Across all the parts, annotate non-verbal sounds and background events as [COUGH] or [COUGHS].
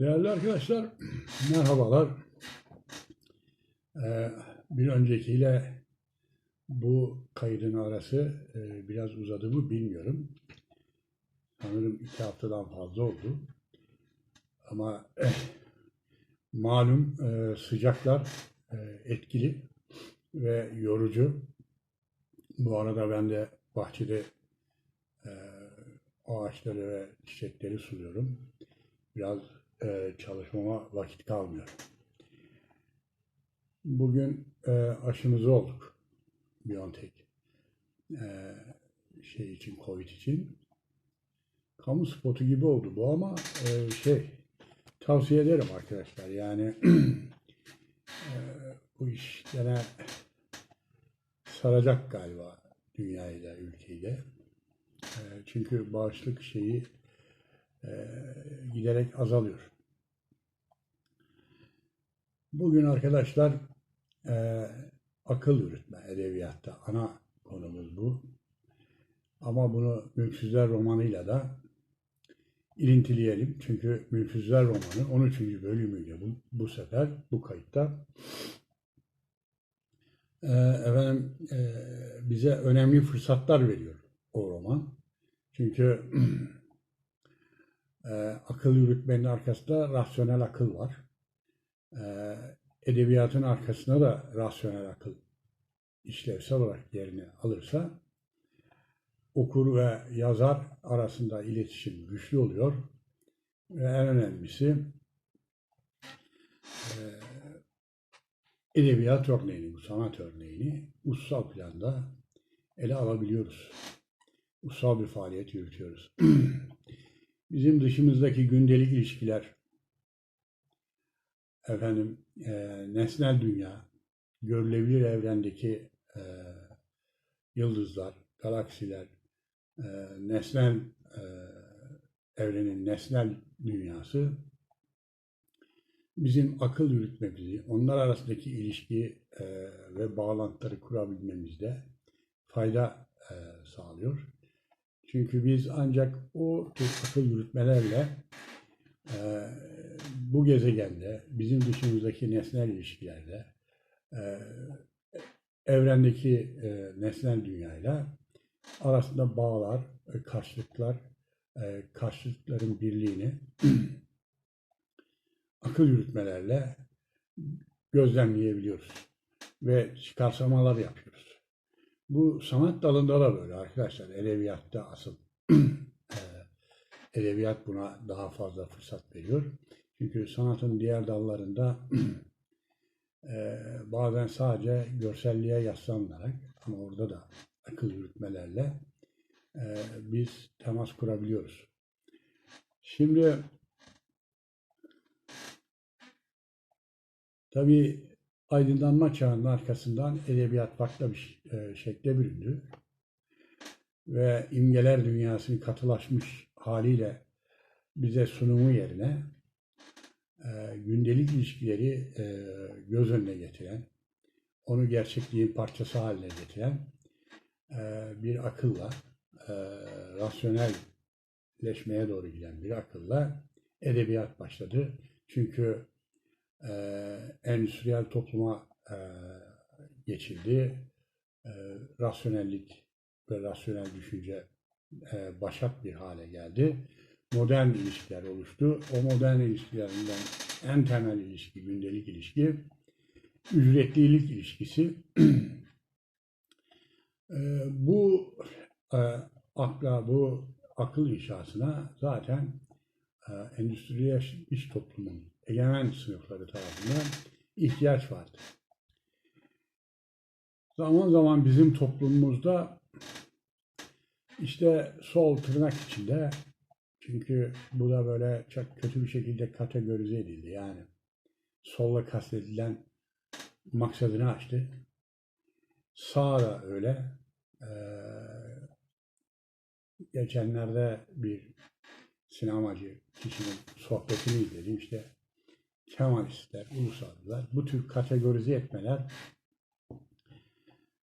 Değerli arkadaşlar, merhabalar. Ee, bir öncekiyle bu kaydın arası e, biraz uzadı mı bilmiyorum. Sanırım iki haftadan fazla oldu. Ama eh, malum e, sıcaklar e, etkili ve yorucu. Bu arada ben de bahçede e, ağaçları ve çiçekleri suluyorum. Biraz e, çalışmama vakit kalmıyor. Bugün e, aşımızı olduk. Biontech. E, şey için, Covid için. Kamu spotu gibi oldu bu ama e, şey tavsiye ederim arkadaşlar. Yani [CLEARS THROAT] e, bu iş gene saracak galiba dünyayı da ülkeyi de. E, çünkü bağışlık şeyi giderek azalıyor. Bugün arkadaşlar e, akıl yürütme edebiyatta ana konumuz bu. Ama bunu Mülksüzler romanıyla da ilintileyelim. Çünkü Mülksüzler romanı 13. bölümüyle bu, bu sefer bu kayıtta e, efendim e, bize önemli fırsatlar veriyor o roman. Çünkü [CLEARS THROAT] e, akıl yürütmenin arkasında rasyonel akıl var. E, edebiyatın arkasında da rasyonel akıl işlevsel olarak yerini alırsa okur ve yazar arasında iletişim güçlü oluyor. Ve en önemlisi e, edebiyat örneğini, bu sanat örneğini ussal planda ele alabiliyoruz. Ussal bir faaliyet yürütüyoruz. [CLEARS THROAT] Bizim dışımızdaki gündelik ilişkiler, efendim e, nesnel dünya, görülebilir evrendeki e, yıldızlar, galaksiler, e, nesnel e, evrenin nesnel dünyası bizim akıl yürütmemizi, onlar arasındaki ilişki e, ve bağlantıları kurabilmemizde fayda e, sağlıyor. Çünkü biz ancak o tür akıl yürütmelerle e, bu gezegende, bizim dışımızdaki nesnel ilişkilerde, e, evrendeki e, nesnel dünyayla arasında bağlar, e, karşılıklar, e, karşılıkların birliğini [CLEARS THROAT] akıl yürütmelerle gözlemleyebiliyoruz ve çıkarsamalar yapıyoruz. Bu sanat dalında da böyle arkadaşlar. Edebiyatta asıl [CLEARS THROAT] e, edebiyat buna daha fazla fırsat veriyor. Çünkü sanatın diğer dallarında [CLEARS THROAT] e, bazen sadece görselliğe yaslanarak ama orada da akıl yürütmelerle e, biz temas kurabiliyoruz. Şimdi tabii aydınlanma çağının arkasından edebiyat farklı bir e, şekle büründü. Ve imgeler dünyasının katılaşmış haliyle bize sunumu yerine e, gündelik ilişkileri e, göz önüne getiren, onu gerçekliğin parçası haline getiren e, bir akılla, e, rasyonelleşmeye doğru giden bir akılla edebiyat başladı. Çünkü e, endüstriyel topluma e, geçildi. E, rasyonellik ve rasyonel düşünce e, başat bir hale geldi. Modern ilişkiler oluştu. O modern ilişkilerinden en temel ilişki, gündelik ilişki, ücretlilik ilişkisi. [CLEARS THROAT] e, bu e, akla, bu akıl inşasına zaten e, endüstrileşmiş toplumun egemen sınıfları tarafından ihtiyaç vardı. Zaman zaman bizim toplumumuzda işte sol tırnak içinde çünkü bu da böyle çok kötü bir şekilde kategorize edildi. Yani solla kastedilen maksadını açtı. Sağ da öyle. Ee, geçenlerde bir sinemacı kişinin sohbetini izledim. İşte Kemalistler, ulusalcılar, bu tür kategorize etmeler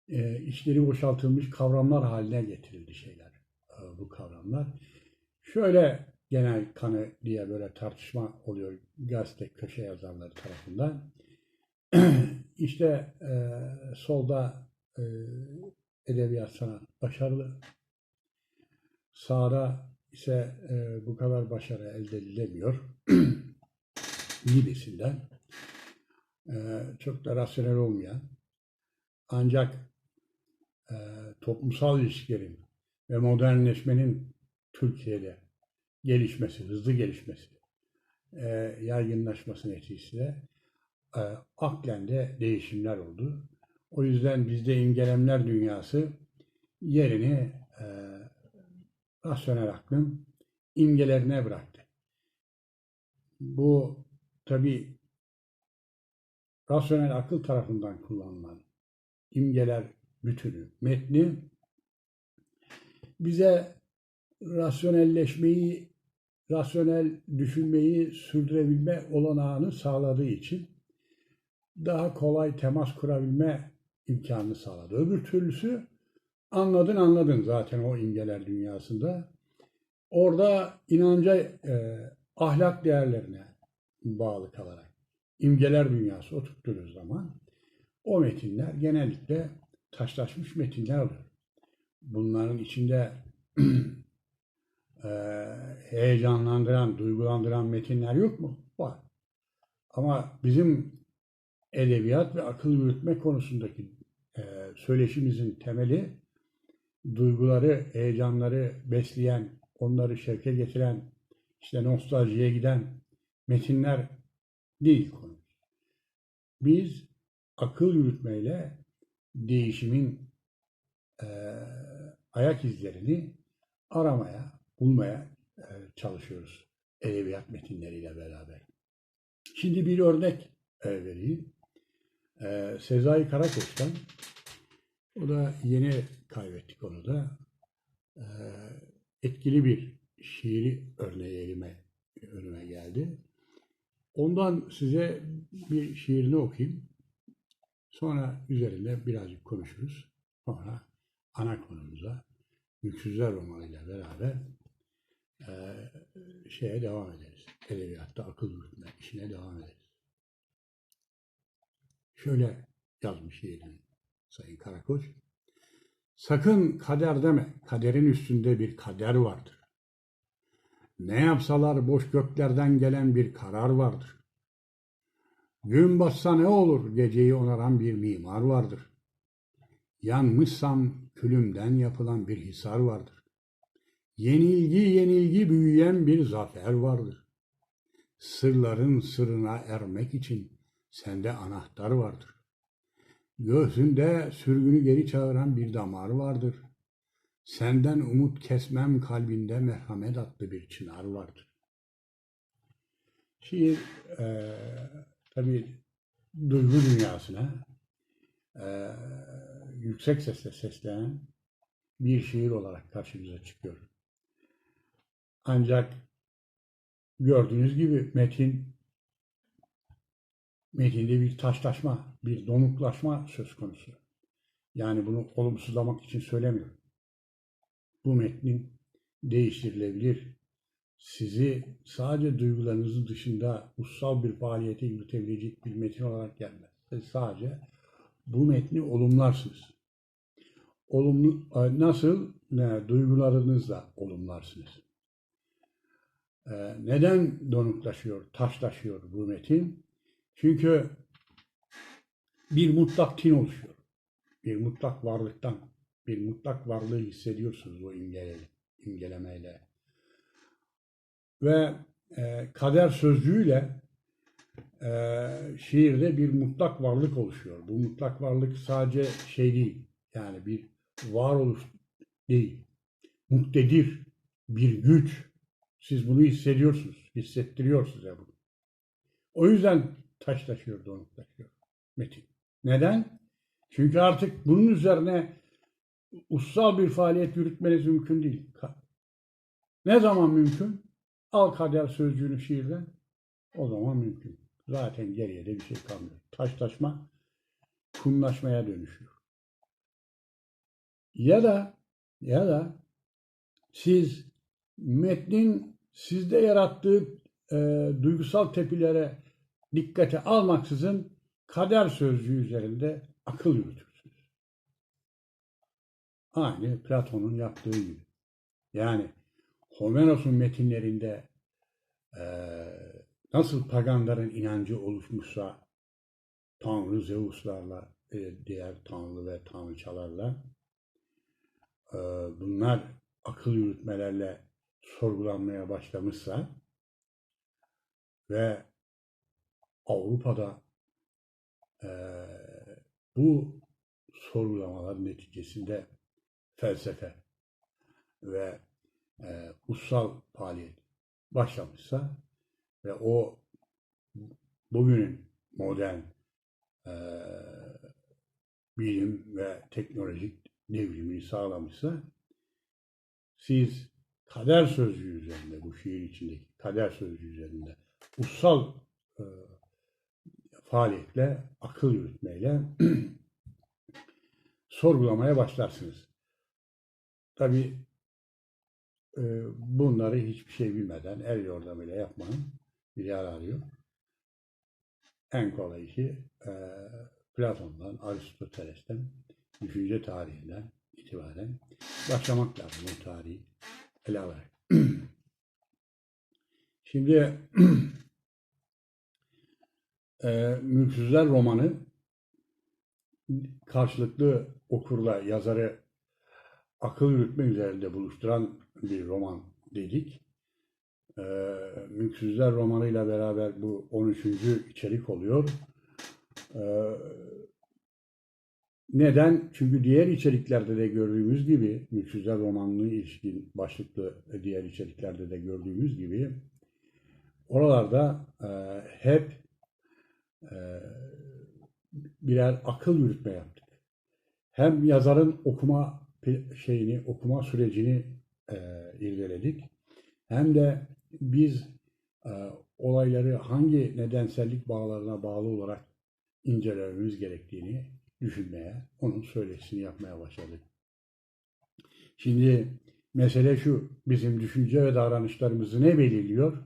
e, içleri boşaltılmış kavramlar haline getirildi şeyler, e, bu kavramlar. Şöyle genel kanı diye böyle tartışma oluyor gazete köşe yazarları tarafından. [CLEARS THROAT] işte e, solda e, edebiyat sanat başarılı. Sağda ise e, bu kadar başarı elde edilemiyor [CLEARS THROAT] gibisinden. E, çok da rasyonel olmayan ancak e, toplumsal ilişkilerin ve modernleşmenin Türkiye'de gelişmesi, hızlı gelişmesi, e, yaygınlaşması neticesinde e, aklen de değişimler oldu. O yüzden bizde imgelemler dünyası yerini e, rasyonel aklın imgelerine bıraktı. Bu tabi rasyonel akıl tarafından kullanılan imgeler bütünü, metni bize rasyonelleşmeyi, rasyonel düşünmeyi sürdürebilme olanağını sağladığı için daha kolay temas kurabilme imkanını sağladı. Öbür türlüsü anladın anladın zaten o imgeler dünyasında. Orada inanca, e, ahlak değerlerine bağlı kalarak imgeler dünyası oturttuğunuz zaman o metinler genellikle taşlaşmış metinler oluyor. Bunların içinde [CLEARS THROAT] e, heyecanlandıran, duygulandıran metinler yok mu? Var. Ama bizim edebiyat ve akıl yürütme konusundaki e, söyleşimizin temeli duyguları, heyecanları besleyen, onları şevke getiren, işte nostaljiye giden metinler değil konu. Biz akıl yürütmeyle değişimin e, ayak izlerini aramaya, bulmaya e, çalışıyoruz edebiyat metinleriyle beraber. Şimdi bir örnek e, vereyim. E, Sezai Karakoç'tan o da yeni kaybettik onu da. E, etkili bir şiiri örneği elime önüme geldi. Ondan size bir şiirini okuyayım. Sonra üzerinde birazcık konuşuruz. Sonra ana konumuza Yüksüzler Romanı ile beraber e, şeye devam ederiz. Edebiyatta akıl yürütme işine devam ederiz. Şöyle yazmış şiirini Sayın Karakoç. Sakın kader deme, kaderin üstünde bir kader vardır. Ne yapsalar boş göklerden gelen bir karar vardır. Gün batsa ne olur geceyi onaran bir mimar vardır. Yanmışsam külümden yapılan bir hisar vardır. Yenilgi yenilgi büyüyen bir zafer vardır. Sırların sırrına ermek için sende anahtar vardır. Göğsünde sürgünü geri çağıran bir damar vardır. Senden umut kesmem kalbinde merhamet adlı bir çınar vardır. Şiir e, tabii duygu dünyasına e, yüksek sesle seslenen bir şiir olarak karşımıza çıkıyor. Ancak gördüğünüz gibi metin metinde bir taşlaşma, bir donuklaşma söz konusu. Yani bunu olumsuzlamak için söylemiyorum. Bu metnin değiştirilebilir, sizi sadece duygularınızın dışında ussal bir faaliyete yürütebilecek bir metin olarak gelmez. Siz sadece bu metni olumlarsınız. Olumlu, nasıl? Ne, duygularınızla olumlarsınız. Ee, neden donuklaşıyor, taşlaşıyor bu metin? Çünkü bir mutlak tin oluşuyor. Bir mutlak varlıktan, bir mutlak varlığı hissediyorsunuz bu imgeleyle, imgelemeyle. Ve e, kader sözcüğüyle e, şiirde bir mutlak varlık oluşuyor. Bu mutlak varlık sadece şey değil, yani bir varoluş değil. Muktedir, bir güç. Siz bunu hissediyorsunuz, hissettiriyor size bunu. O yüzden taş taşıyor, donuk taşıyor metin. Neden? Çünkü artık bunun üzerine ussal bir faaliyet yürütmeniz mümkün değil. Ne zaman mümkün? Al kader sözcüğünü şiirden. O zaman mümkün. Zaten geriye de bir şey kalmıyor. Taşlaşma kumlaşmaya dönüşüyor. Ya da ya da siz metnin sizde yarattığı e, duygusal tepkilere dikkate almaksızın kader sözcüğü üzerinde akıl yürütürsünüz. Aynı Platon'un yaptığı gibi. Yani Homeros'un metinlerinde e, nasıl paganların inancı oluşmuşsa Tanrı Zeus'larla, e, diğer tanrı ve tanrıçalarla e, bunlar akıl yürütmelerle sorgulanmaya başlamışsa ve Avrupa'da e, bu sorgulamalar neticesinde felsefe ve e, ussal faaliyet başlamışsa ve o bugünün modern e, bilim ve teknolojik devrimini sağlamışsa siz kader sözcüğü üzerinde bu şiir içindeki kader sözcüğü üzerinde ussal e, faaliyetle akıl yürütmeyle [CLEARS THROAT] sorgulamaya başlarsınız. Tabi bunları hiçbir şey bilmeden el yordamıyla yapmanın bir yararı yok. En kolay işi e, Platon'dan, Aristoteles'ten, düşünce tarihinden itibaren başlamak lazım o tarihi ele alarak. [CLEARS THROAT] Şimdi [CLEARS THROAT] e, Mülksüzler romanı karşılıklı okurla yazarı akıl yürütme üzerinde buluşturan bir roman dedik. E, Mülksüzler romanıyla beraber bu 13. içerik oluyor. E, neden? Çünkü diğer içeriklerde de gördüğümüz gibi, Mülksüzler romanına ilişkin başlıklı diğer içeriklerde de gördüğümüz gibi, oralarda e, hep e, birer akıl yürütme yaptık. Hem yazarın okuma şeyini, okuma sürecini e, irdeledik. Hem de biz e, olayları hangi nedensellik bağlarına bağlı olarak incelememiz gerektiğini düşünmeye, onun söyleşisini yapmaya başladık. Şimdi mesele şu, bizim düşünce ve davranışlarımızı ne belirliyor?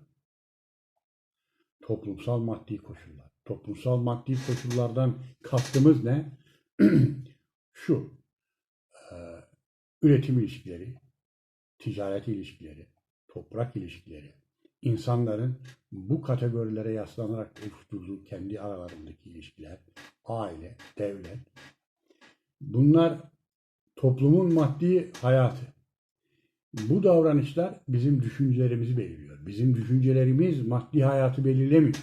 Toplumsal maddi koşullar. Toplumsal maddi koşullardan kastımız ne? [CLEARS THROAT] şu, üretim ilişkileri, ticaret ilişkileri, toprak ilişkileri, insanların bu kategorilere yaslanarak oluşturduğu kendi aralarındaki ilişkiler, aile, devlet, bunlar toplumun maddi hayatı. Bu davranışlar bizim düşüncelerimizi belirliyor. Bizim düşüncelerimiz maddi hayatı belirlemiyor.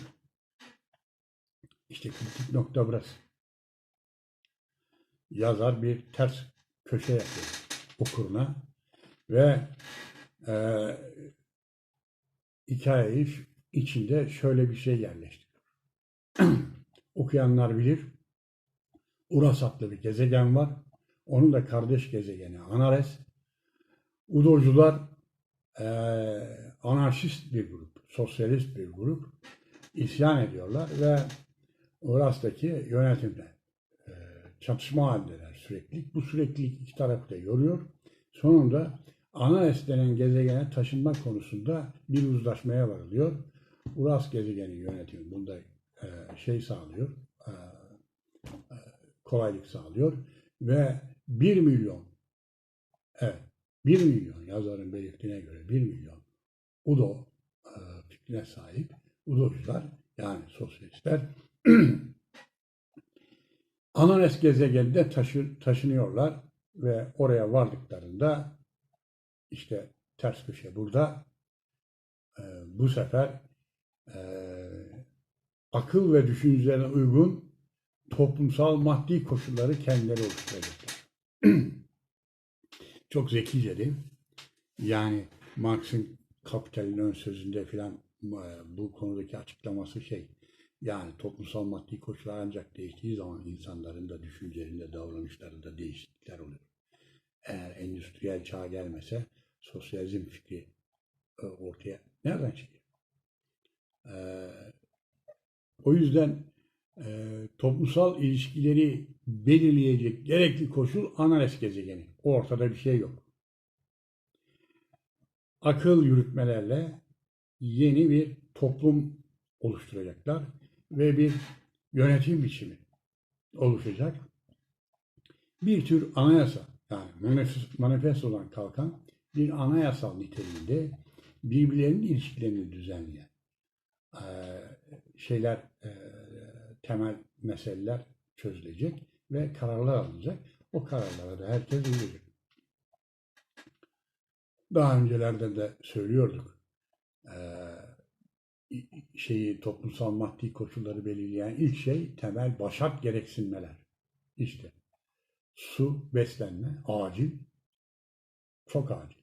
İşte kritik nokta burası. Yazar bir ters köşe yapıyor okuruna ve e, hikayeyi içinde şöyle bir şey yerleştiriyor. [CLEARS THROAT] Okuyanlar bilir. Uras adlı bir gezegen var. Onun da kardeş gezegeni Anares. Udolcular e, anarşist bir grup, sosyalist bir grup isyan ediyorlar ve Uras'taki yönetimle e, çatışma halindeler sürekli. Bu süreklilik iki tarafı da yoruyor. Sonunda Anares denen gezegene taşınma konusunda bir uzlaşmaya varılıyor. Uras gezegeni yönetimi bunda e, şey sağlıyor, e, e, kolaylık sağlıyor ve 1 milyon, evet 1 milyon yazarın belirttiğine göre 1 milyon Udo e, fikrine sahip Udocular yani sosyalistler [CLEARS THROAT] Ananes gezegeninde taşı, taşınıyorlar ve oraya vardıklarında işte ters köşe burada e, bu sefer e, akıl ve düşüncelerine uygun toplumsal maddi koşulları kendileri oluşturacaklar. [CLEARS THROAT] Çok zekice değil mi? Yani Marx'ın Kapitalin ön sözünde filan e, bu konudaki açıklaması şey yani toplumsal maddi koşullar ancak değiştiği zaman insanların da düşüncelerinde, davranışlarında değişiklikler oluyor. Eğer endüstriyel çağ gelmese sosyalizm fikri e, ortaya nereden çıkıyor? Ee, o yüzden e, toplumsal ilişkileri belirleyecek gerekli koşul Anares gezegeni. Ortada bir şey yok. Akıl yürütmelerle yeni bir toplum oluşturacaklar ve bir yönetim biçimi oluşacak. Bir tür anayasa yani manifest- manifestodan kalkan bir anayasal niteliğinde birbirlerinin ilişkilerini düzenleyen eee, şeyler, eee, temel meseleler çözülecek ve kararlar alınacak. O kararlara da herkes uyacak. Daha öncelerde de söylüyorduk. Eee, şeyi toplumsal maddi koşulları belirleyen ilk şey temel başat gereksinmeler. İşte su, beslenme, acil, çok acil.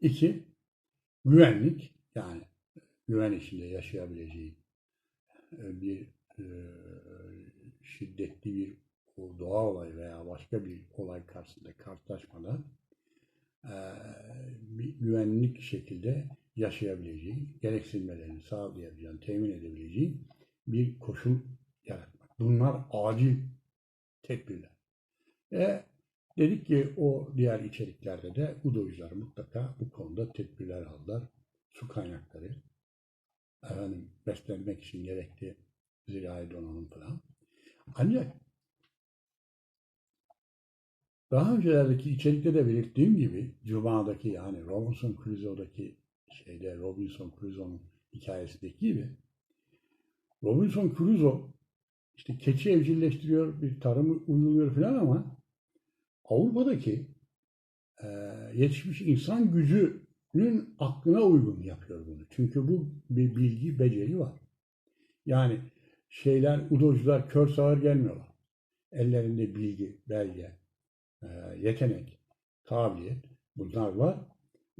İki, güvenlik yani güven içinde yaşayabileceği e, bir e, şiddetli bir o doğa olayı veya başka bir olay karşısında karşılaşmada e, bir güvenlik şekilde yaşayabileceği, gereksinmelerini sağlayabileceği, temin edebileceği bir koşul yaratmak. Bunlar acil tedbirler. E, dedik ki o diğer içeriklerde de UDO'cular mutlaka bu konuda tedbirler aldılar. Su kaynakları, efendim, beslenmek için gerekli zirai donanım falan. Ancak daha öncelerdeki içerikte de belirttiğim gibi Cuma'daki yani Robinson Crusoe'daki şeyde Robinson Crusoe'nun hikayesindeki gibi Robinson Crusoe işte keçi evcilleştiriyor, bir tarım uyguluyor falan ama Avrupa'daki e, yetişmiş insan gücünün aklına uygun yapıyor bunu. Çünkü bu bir bilgi, beceri var. Yani şeyler, udocular kör sağır gelmiyorlar. Ellerinde bilgi, belge, e, yetenek, kabiliyet bunlar var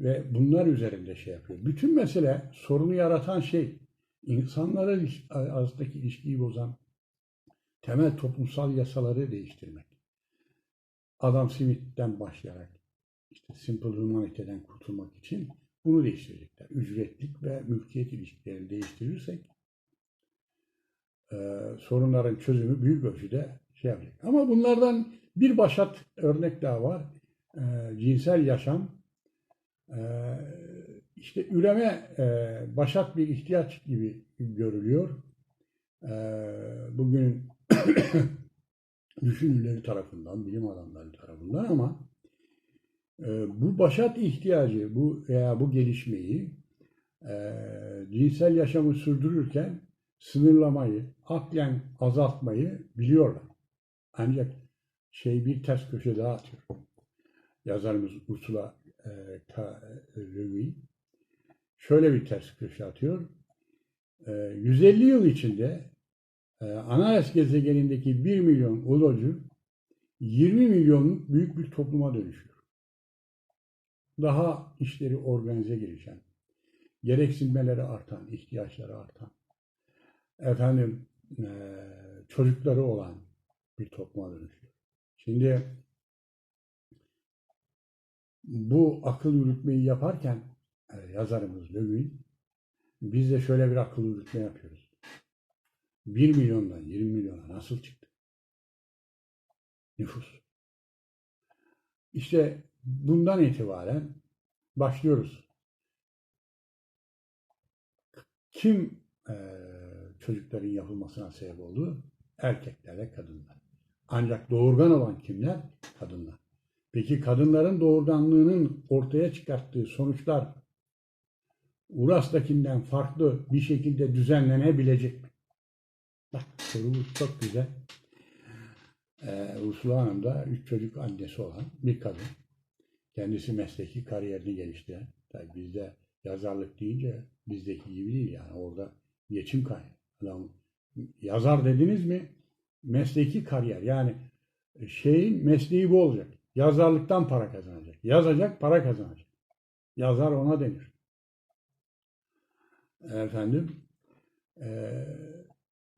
ve bunlar üzerinde şey yapıyor. Bütün mesele sorunu yaratan şey insanlara iliş- arasındaki ilişkiyi bozan temel toplumsal yasaları değiştirmek. Adam Smith'ten başlayarak işte Simple Humanity'den kurtulmak için bunu değiştirecekler. Ücretlik ve mülkiyet ilişkilerini değiştirirsek e, sorunların çözümü büyük ölçüde şey yapacak. Ama bunlardan bir başat örnek daha var. E, cinsel yaşam işte üreme e, başat bir ihtiyaç gibi görülüyor. E, bugün [COUGHS] düşünürleri tarafından, bilim adamları tarafından ama e, bu başat ihtiyacı, bu veya bu gelişmeyi e, cinsel yaşamı sürdürürken sınırlamayı, aklen azaltmayı biliyorlar. Ancak şey bir ters köşe daha atıyor. Yazarımız Ursula e. Le Guin şöyle bir ters köşe atıyor. E, 150 yıl içinde e, Anares gezegenindeki 1 milyon ulucu 20 milyonluk büyük bir topluma dönüşüyor. Daha işleri organize gelişen, gereksinmeleri artan, ihtiyaçları artan, efendim e, çocukları olan bir topluma dönüşüyor. Şimdi bu akıl yürütmeyi yaparken e, yazarımız Lövin biz de şöyle bir akıl yürütme yapıyoruz. 1 milyondan 20 milyona nasıl çıktı? Nüfus. İşte bundan itibaren başlıyoruz. Kim e, çocukların yapılmasına sebep oldu? Erkeklerle kadınlar. Ancak doğurgan olan kimler? Kadınlar. Peki kadınların doğurganlığının ortaya çıkarttığı sonuçlar Uras'takinden farklı bir şekilde düzenlenebilecek mi? Bak soru bu çok güzel. Ee, Ursula Hanım da üç çocuk annesi olan bir kadın. Kendisi mesleki kariyerini geliştiren. Tabii bizde yazarlık deyince bizdeki gibi değil yani orada geçim kaynağı. Adam, yazar dediniz mi mesleki kariyer yani şeyin mesleği bu olacak. Yazarlıktan para kazanacak. Yazacak, para kazanacak. Yazar ona denir. Efendim, eee,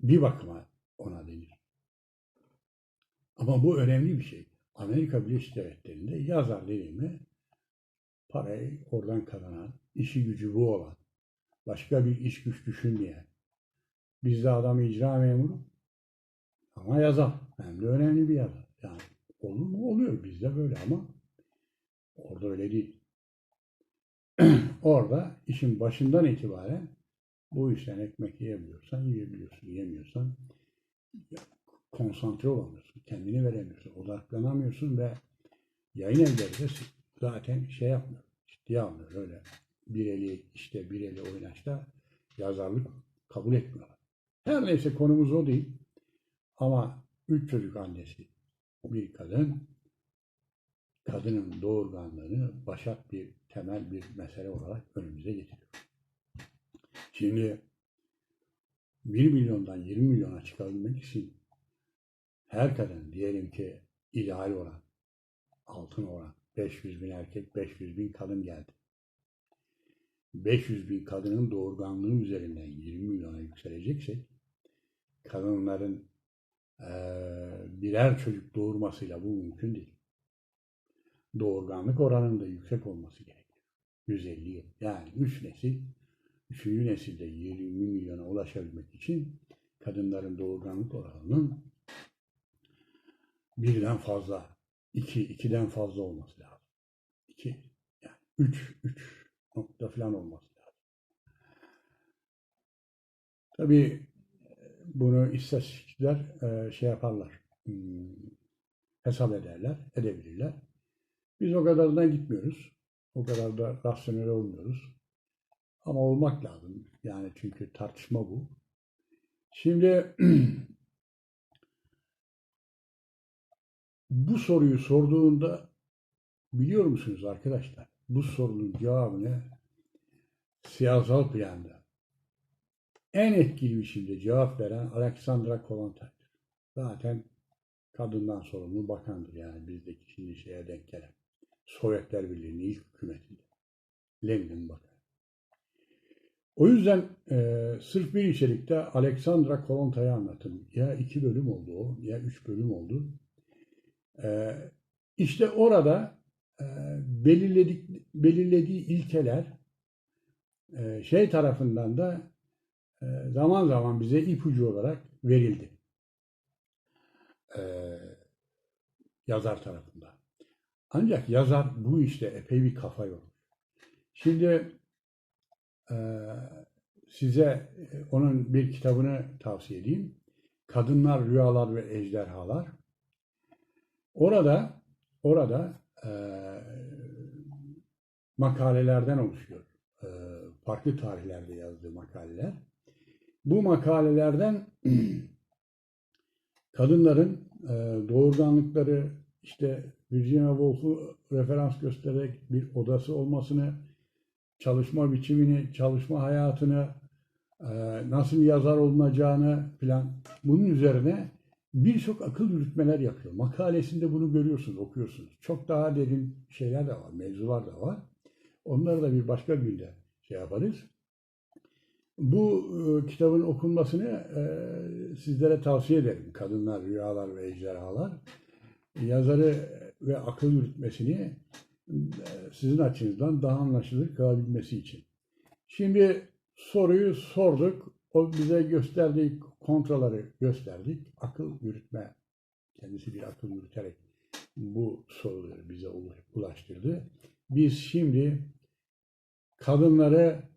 bir bakıma ona denir. Ama bu önemli bir şey. Amerika Birleşik Devletleri'nde yazar değil mi? Parayı oradan kazanan, işi gücü bu olan, başka bir iş güç düşünmeyen. Bizde adam icra memuru ama yazar. Hem de önemli bir yazar. Yani olur mu? Oluyor. Bizde böyle ama orada öyle değil. [CLEARS THROAT] orada işin başından itibaren bu işten ekmek yiyebiliyorsan yiyebiliyorsun, yiyemiyorsan konsantre olamıyorsun, kendini veremiyorsun, odaklanamıyorsun ve yayın evleri zaten şey yapmıyor, ciddiye almıyor öyle. Bir eli işte bir eli oynaşta yazarlık kabul etmiyorlar. Her neyse konumuz o değil. Ama üç çocuk annesi bir kadın, kadının doğurganlığını başat bir temel bir mesele olarak önümüze getiriyor. Şimdi 1 milyondan 20 milyona çıkabilmek için her kadın diyelim ki ideal oran, altın oran, 500 bin erkek, 500 bin kadın geldi. 500 bin kadının doğurganlığı üzerinden 20 milyona yükseleceksek kadınların birer çocuk doğurmasıyla bu mümkün değil. Doğurganlık oranının da yüksek olması gerekiyor. 150 yıl. Yani 3 nesil, 3. nesilde 20 milyona ulaşabilmek için kadınların doğurganlık oranının birden fazla, iki, ikiden fazla olması lazım. İki, yani üç, üç nokta falan olması lazım. Tabii bunu istatistikçiler e, şey yaparlar, hmm, hesap ederler, edebilirler. Biz o kadarına gitmiyoruz. O kadar da rasyonel olmuyoruz. Ama olmak lazım. Yani çünkü tartışma bu. Şimdi [CLEARS THROAT] bu soruyu sorduğunda biliyor musunuz arkadaşlar? Bu sorunun cevabını siyasal planda en etkili biçimde cevap veren Alexandra Kollontaj'dır. Zaten kadından sorumlu bakandır yani bizdeki şimdi şeye denk gelen. Sovyetler Birliği'nin ilk hükümetinde. Lenin bakan. O yüzden e, sırf bir içerikte Alexandra Kolontaj'ı anlatın. Ya iki bölüm oldu o, ya üç bölüm oldu. E, işte orada e, belirledik, belirlediği ilkeler e, şey tarafından da zaman zaman bize ipucu olarak verildi. E, yazar tarafından. Ancak yazar bu işte epey bir kafa yormuş. Şimdi e, size e, onun bir kitabını tavsiye edeyim. Kadınlar, Rüyalar ve Ejderhalar. Orada orada e, makalelerden oluşuyor. E, farklı tarihlerde yazdığı makaleler. Bu makalelerden [CLEARS THROAT] kadınların e, doğurganlıkları işte Virginia Woolf'u referans göstererek bir odası olmasını, çalışma biçimini, çalışma hayatını, e, nasıl yazar olunacağını filan bunun üzerine birçok akıl yürütmeler yapıyor. Makalesinde bunu görüyorsunuz, okuyorsunuz. Çok daha derin şeyler de var, mevzular da var. Onları da bir başka günde şey yaparız. Bu e, kitabın okunmasını e, sizlere tavsiye ederim. Kadınlar, Rüyalar ve Ejderhalar. Yazarı ve akıl yürütmesini e, sizin açınızdan daha anlaşılır kılabilmesi için. Şimdi soruyu sorduk. O bize gösterdiği kontraları gösterdik. Akıl yürütme, kendisi bir akıl yürüterek bu soruları bize ulaştırdı. Biz şimdi kadınları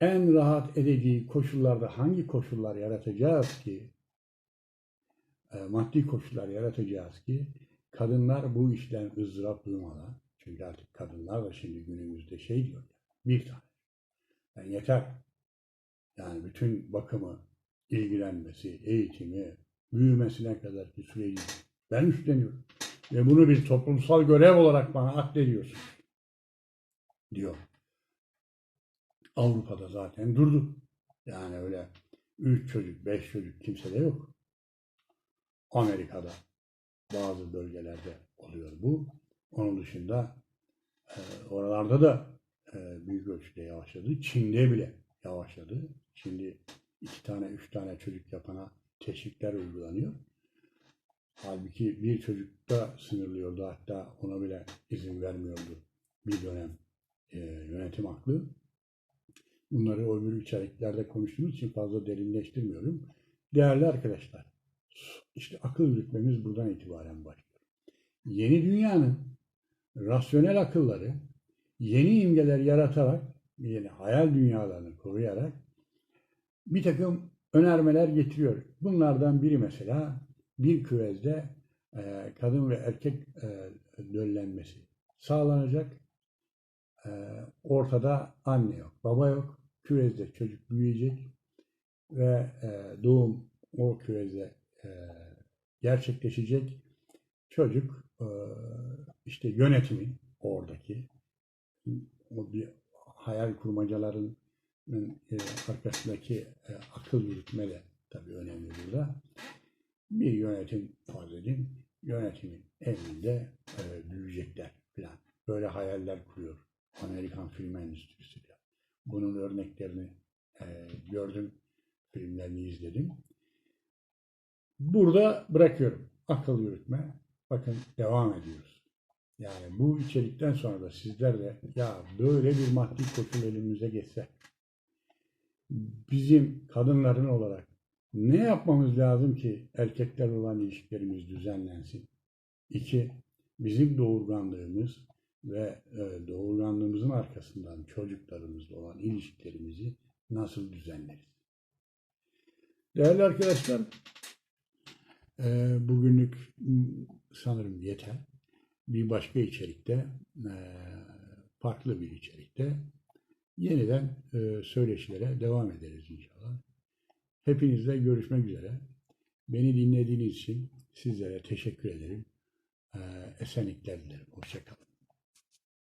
en rahat edeceği koşullarda hangi koşullar yaratacağız ki e, maddi koşullar yaratacağız ki kadınlar bu işten ızdırap duymadan çünkü artık kadınlar da şimdi günümüzde şey diyor bir tane yani yeter yani bütün bakımı ilgilenmesi, eğitimi, büyümesine kadar ki süreci ben üstleniyorum. Ve bunu bir toplumsal görev olarak bana addediyorsun diyor. Avrupa'da zaten durdu. Yani öyle üç çocuk, beş çocuk kimse de yok. Amerika'da bazı bölgelerde oluyor bu. Onun dışında e, oralarda da e, büyük ölçüde yavaşladı. Çin'de bile yavaşladı. Şimdi iki tane, üç tane çocuk yapana teşvikler uygulanıyor. Halbuki bir çocukta sınırlıyordu. Hatta ona bile izin vermiyordu bir dönem e, yönetim aklı. Bunları öbür içeriklerde konuştuğumuz için fazla derinleştirmiyorum. Değerli arkadaşlar, işte akıl yürütmemiz buradan itibaren başlıyor. Yeni dünyanın rasyonel akılları yeni imgeler yaratarak, yeni hayal dünyalarını koruyarak bir takım önermeler getiriyor. Bunlardan biri mesela bir küvezde e, kadın ve erkek e, döllenmesi sağlanacak. E, ortada anne yok, baba yok. Küvezde çocuk büyüyecek ve e, doğum o küvezde e, gerçekleşecek. Çocuk e, işte yönetimin oradaki o bir hayal kurmacaların e, arkasındaki e, akıl yürütme de tabii önemli burada. Bir yönetim farz edin, yönetimin emrinde e, büyüyecekler falan. Böyle hayaller kuruyor Amerikan Film Endüstrisi de. Bunun örneklerini e, gördüm, filmlerini izledim. Burada bırakıyorum. Akıl yürütme. Bakın devam ediyoruz. Yani bu içerikten sonra da sizler de ya böyle bir maddi koşul elimize geçse bizim kadınların olarak ne yapmamız lazım ki erkekler olan ilişkilerimiz düzenlensin? İki, bizim doğurganlığımız ve e, doğurganlığımızın arkasından çocuklarımızla olan ilişkilerimizi nasıl düzenleriz? Değerli arkadaşlar, e, bugünlük sanırım yeter. Bir başka içerikte, e, farklı bir içerikte yeniden e, söyleşilere devam ederiz inşallah. Hepinizle görüşmek üzere. Beni dinlediğiniz için sizlere teşekkür ederim. E, esenlikler dilerim. Hoşçakalın.